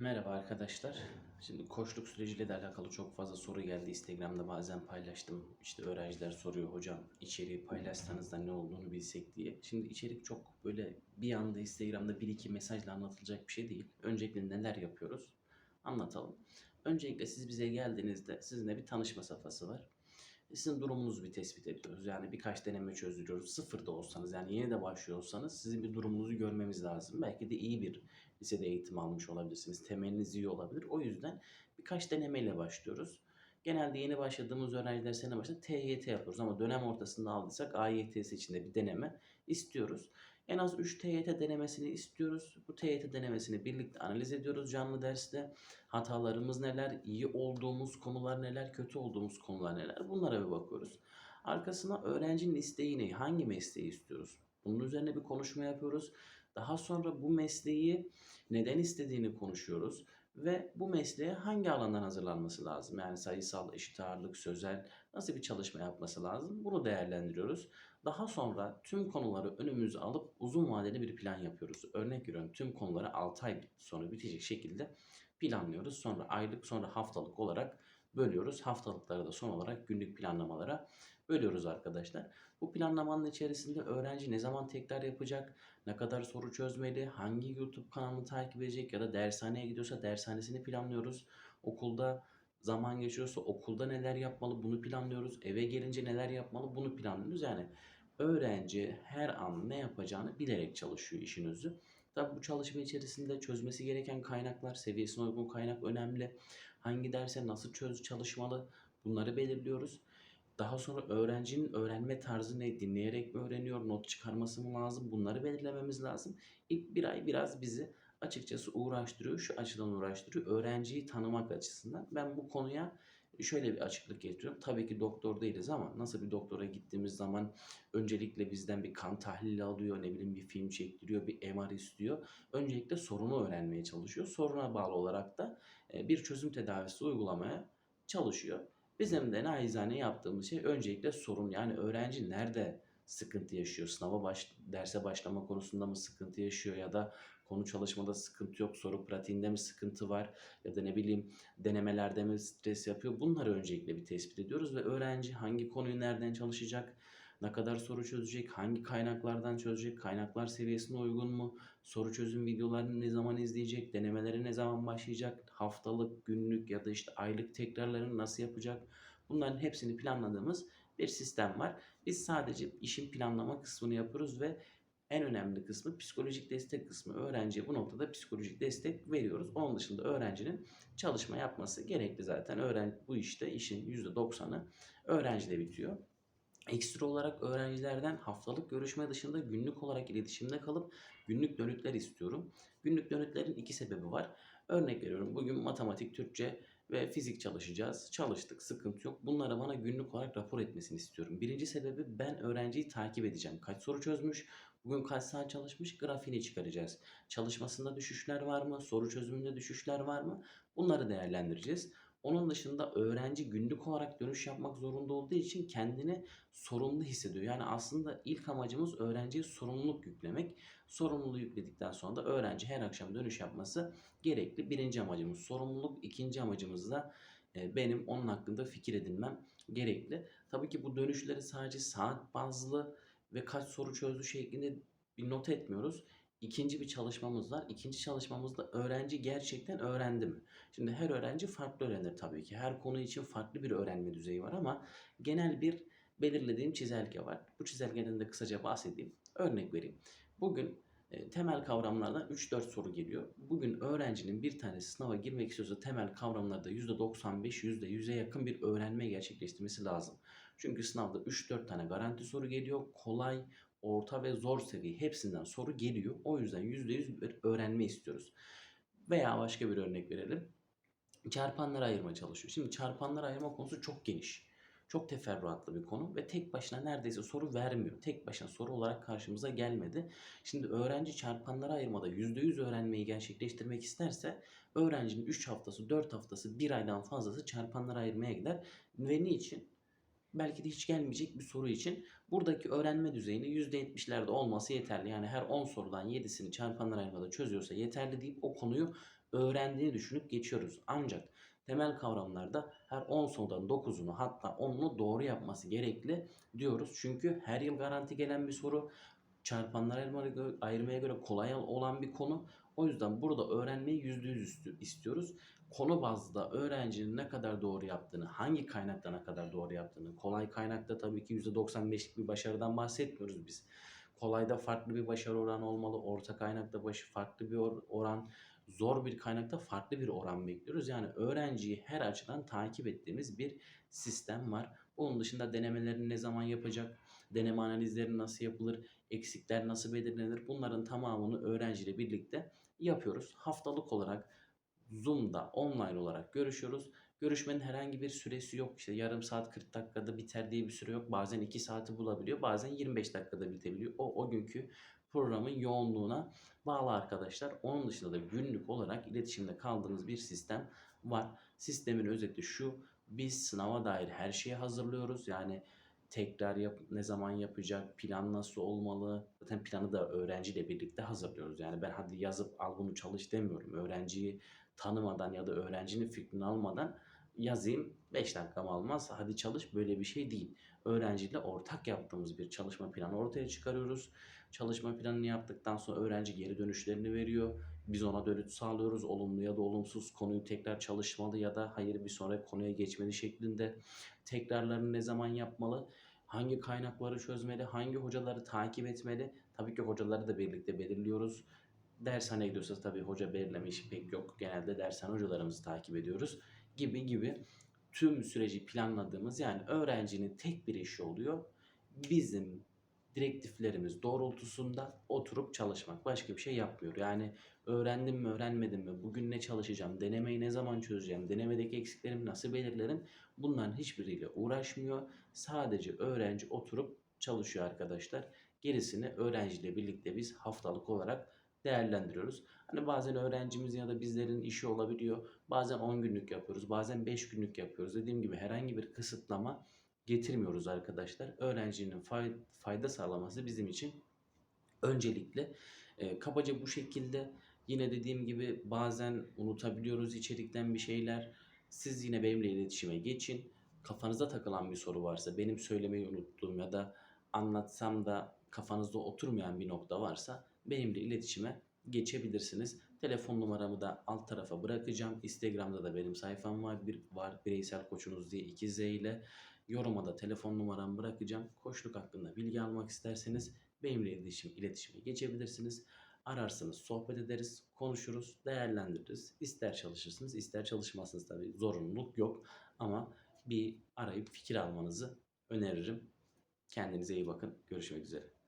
Merhaba arkadaşlar. Şimdi koçluk süreciyle de alakalı çok fazla soru geldi. Instagram'da bazen paylaştım. İşte öğrenciler soruyor hocam içeriği paylaşsanız da ne olduğunu bilsek diye. Şimdi içerik çok böyle bir anda Instagram'da bir iki mesajla anlatılacak bir şey değil. Öncelikle neler yapıyoruz? Anlatalım. Öncelikle siz bize geldiğinizde sizinle bir tanışma safhası var. Sizin durumunuzu bir tespit ediyoruz. Yani birkaç deneme çözdürüyoruz. Sıfırda olsanız yani yeni de başlıyor olsanız sizin bir durumunuzu görmemiz lazım. Belki de iyi bir lisede eğitim almış olabilirsiniz. Temeliniz iyi olabilir. O yüzden birkaç denemeyle başlıyoruz. Genelde yeni başladığımız öğrenciler sene başında TYT yapıyoruz ama dönem ortasında aldıysak AYT'si içinde bir deneme istiyoruz. En az 3 TYT denemesini istiyoruz. Bu TYT denemesini birlikte analiz ediyoruz canlı derste. Hatalarımız neler, iyi olduğumuz konular neler, kötü olduğumuz konular neler bunlara bir bakıyoruz. Arkasına öğrencinin isteği ne, hangi mesleği istiyoruz? Bunun üzerine bir konuşma yapıyoruz. Daha sonra bu mesleği neden istediğini konuşuyoruz ve bu mesleğe hangi alandan hazırlanması lazım? Yani sayısal, eşit ağırlık, sözel nasıl bir çalışma yapması lazım? Bunu değerlendiriyoruz. Daha sonra tüm konuları önümüze alıp uzun vadeli bir plan yapıyoruz. Örnek veriyorum tüm konuları 6 ay sonra bitecek şekilde planlıyoruz. Sonra aylık sonra haftalık olarak bölüyoruz. Haftalıkları da son olarak günlük planlamalara bölüyoruz arkadaşlar. Bu planlamanın içerisinde öğrenci ne zaman tekrar yapacak, ne kadar soru çözmeli, hangi YouTube kanalını takip edecek ya da dershaneye gidiyorsa dershanesini planlıyoruz. Okulda zaman geçiyorsa okulda neler yapmalı bunu planlıyoruz. Eve gelince neler yapmalı bunu planlıyoruz. Yani öğrenci her an ne yapacağını bilerek çalışıyor işin özü. Tabi bu çalışma içerisinde çözmesi gereken kaynaklar, seviyesine uygun kaynak önemli. Hangi derse nasıl çöz çalışmalı bunları belirliyoruz. Daha sonra öğrencinin öğrenme tarzı ne? Dinleyerek mi öğreniyor? Not çıkarması mı lazım? Bunları belirlememiz lazım. İlk bir ay biraz bizi açıkçası uğraştırıyor. Şu açıdan uğraştırıyor. Öğrenciyi tanımak açısından. Ben bu konuya şöyle bir açıklık getiriyorum. Tabii ki doktor değiliz ama nasıl bir doktora gittiğimiz zaman öncelikle bizden bir kan tahlili alıyor, ne bileyim bir film çektiriyor, bir MR istiyor. Öncelikle sorunu öğrenmeye çalışıyor. Soruna bağlı olarak da e, bir çözüm tedavisi uygulamaya çalışıyor. Bizim de naizane yaptığımız şey öncelikle sorun yani öğrenci nerede sıkıntı yaşıyor? Sınava baş, derse başlama konusunda mı sıkıntı yaşıyor ya da konu çalışmada sıkıntı yok, soru pratiğinde mi sıkıntı var ya da ne bileyim denemelerde mi stres yapıyor? Bunları öncelikle bir tespit ediyoruz ve öğrenci hangi konuyu nereden çalışacak? Ne kadar soru çözecek, hangi kaynaklardan çözecek, kaynaklar seviyesine uygun mu, soru çözüm videolarını ne zaman izleyecek, denemeleri ne zaman başlayacak, haftalık, günlük ya da işte aylık tekrarlarını nasıl yapacak, bunların hepsini planladığımız bir sistem var. Biz sadece işin planlama kısmını yapıyoruz ve en önemli kısmı psikolojik destek kısmı. Öğrenciye bu noktada psikolojik destek veriyoruz. Onun dışında öğrencinin çalışma yapması gerekli zaten. Öğren bu işte işin %90'ı öğrencide bitiyor. Ekstra olarak öğrencilerden haftalık görüşme dışında günlük olarak iletişimde kalıp günlük dönütler istiyorum. Günlük dönütlerin iki sebebi var. Örnek veriyorum bugün matematik, Türkçe ve fizik çalışacağız. Çalıştık, sıkıntı yok. Bunlara bana günlük olarak rapor etmesini istiyorum. Birinci sebebi ben öğrenciyi takip edeceğim. Kaç soru çözmüş, bugün kaç saat çalışmış grafiğini çıkaracağız. Çalışmasında düşüşler var mı, soru çözümünde düşüşler var mı? Bunları değerlendireceğiz. Onun dışında öğrenci günlük olarak dönüş yapmak zorunda olduğu için kendini sorumlu hissediyor. Yani aslında ilk amacımız öğrenciye sorumluluk yüklemek. Sorumluluğu yükledikten sonra da öğrenci her akşam dönüş yapması gerekli. Birinci amacımız sorumluluk. ikinci amacımız da e, benim onun hakkında fikir edinmem gerekli. Tabii ki bu dönüşleri sadece saat bazlı ve kaç soru çözdü şeklinde bir not etmiyoruz ikinci bir çalışmamız var. İkinci çalışmamızda öğrenci gerçekten öğrendi mi? Şimdi her öğrenci farklı öğrenir tabii ki. Her konu için farklı bir öğrenme düzeyi var ama genel bir belirlediğim çizelge var. Bu çizelgeden de kısaca bahsedeyim. Örnek vereyim. Bugün e, temel kavramlardan 3-4 soru geliyor. Bugün öğrencinin bir tanesi sınava girmek istiyorsa temel kavramlarda %95, %100'e yakın bir öğrenme gerçekleştirmesi lazım. Çünkü sınavda 3-4 tane garanti soru geliyor. Kolay, orta ve zor seviye hepsinden soru geliyor. O yüzden %100 bir öğrenme istiyoruz. Veya başka bir örnek verelim. Çarpanları ayırma çalışıyor. Şimdi çarpanları ayırma konusu çok geniş. Çok teferruatlı bir konu ve tek başına neredeyse soru vermiyor. Tek başına soru olarak karşımıza gelmedi. Şimdi öğrenci çarpanları ayırmada %100 öğrenmeyi gerçekleştirmek isterse öğrencinin 3 haftası, 4 haftası, 1 aydan fazlası çarpanları ayırmaya gider. Ve niçin? Belki de hiç gelmeyecek bir soru için buradaki öğrenme düzeyini %70'lerde olması yeterli. Yani her 10 sorudan 7'sini çarpanlar ayırmada çözüyorsa yeterli deyip o konuyu öğrendiğini düşünüp geçiyoruz. Ancak temel kavramlarda her 10 sorudan 9'unu hatta 10'unu doğru yapması gerekli diyoruz. Çünkü her yıl garanti gelen bir soru çarpanlar ayırmaya göre, kolay olan bir konu. O yüzden burada öğrenmeyi %100 üstü- istiyoruz. Konu bazda öğrencinin ne kadar doğru yaptığını, hangi kaynakta ne kadar doğru yaptığını, kolay kaynakta tabii ki %95'lik bir başarıdan bahsetmiyoruz biz. Kolayda farklı bir başarı oranı olmalı, orta kaynakta başı farklı bir or- oran, zor bir kaynakta farklı bir oran bekliyoruz. Yani öğrenciyi her açıdan takip ettiğimiz bir sistem var. Bunun dışında denemelerini ne zaman yapacak, deneme analizleri nasıl yapılır, eksikler nasıl belirlenir bunların tamamını öğrenciyle birlikte yapıyoruz. Haftalık olarak Zoom'da online olarak görüşüyoruz. Görüşmenin herhangi bir süresi yok. İşte yarım saat 40 dakikada biter diye bir süre yok. Bazen 2 saati bulabiliyor. Bazen 25 dakikada bitebiliyor. O, o günkü programın yoğunluğuna bağlı arkadaşlar. Onun dışında da günlük olarak iletişimde kaldığımız bir sistem var. Sistemin özeti şu. Biz sınava dair her şeyi hazırlıyoruz. Yani tekrar yap, ne zaman yapacak, plan nasıl olmalı. Zaten planı da öğrenciyle birlikte hazırlıyoruz. Yani ben hadi yazıp al bunu çalış demiyorum. Öğrenciyi tanımadan ya da öğrencinin fikrini almadan yazayım 5 dakikam almaz hadi çalış böyle bir şey değil. Öğrenciyle ortak yaptığımız bir çalışma planı ortaya çıkarıyoruz. Çalışma planını yaptıktan sonra öğrenci geri dönüşlerini veriyor. Biz ona dönüt sağlıyoruz. Olumlu ya da olumsuz konuyu tekrar çalışmalı ya da hayır bir sonraki konuya geçmeli şeklinde. Tekrarlarını ne zaman yapmalı? Hangi kaynakları çözmeli? Hangi hocaları takip etmeli? Tabii ki hocaları da birlikte belirliyoruz. Dershaneye gidiyorsa tabii hoca belirleme işi pek yok. Genelde dershane hocalarımızı takip ediyoruz. Gibi gibi tüm süreci planladığımız yani öğrencinin tek bir işi oluyor. Bizim direktiflerimiz doğrultusunda oturup çalışmak. Başka bir şey yapmıyor. Yani öğrendim mi öğrenmedim mi, bugün ne çalışacağım, denemeyi ne zaman çözeceğim, denemedeki eksiklerimi nasıl belirlerim bunların hiçbiriyle uğraşmıyor. Sadece öğrenci oturup çalışıyor arkadaşlar. Gerisini öğrenciyle birlikte biz haftalık olarak değerlendiriyoruz. Hani bazen öğrencimizin ya da bizlerin işi olabiliyor. Bazen 10 günlük yapıyoruz, bazen 5 günlük yapıyoruz. Dediğim gibi herhangi bir kısıtlama getirmiyoruz arkadaşlar. Öğrencinin fay- fayda sağlaması bizim için öncelikli. E, kabaca bu şekilde yine dediğim gibi bazen unutabiliyoruz içerikten bir şeyler. Siz yine benimle iletişime geçin. Kafanıza takılan bir soru varsa, benim söylemeyi unuttuğum ya da anlatsam da kafanızda oturmayan bir nokta varsa benimle iletişime geçebilirsiniz. Telefon numaramı da alt tarafa bırakacağım. Instagram'da da benim sayfam var. Bir var bireysel koçunuz diye 2 Z ile. Yoruma da telefon numaramı bırakacağım. Koçluk hakkında bilgi almak isterseniz benimle iletişim, iletişime geçebilirsiniz. Ararsanız sohbet ederiz, konuşuruz, değerlendiririz. İster çalışırsınız, ister çalışmazsınız tabii. Zorunluluk yok ama bir arayıp fikir almanızı öneririm. Kendinize iyi bakın. Görüşmek üzere.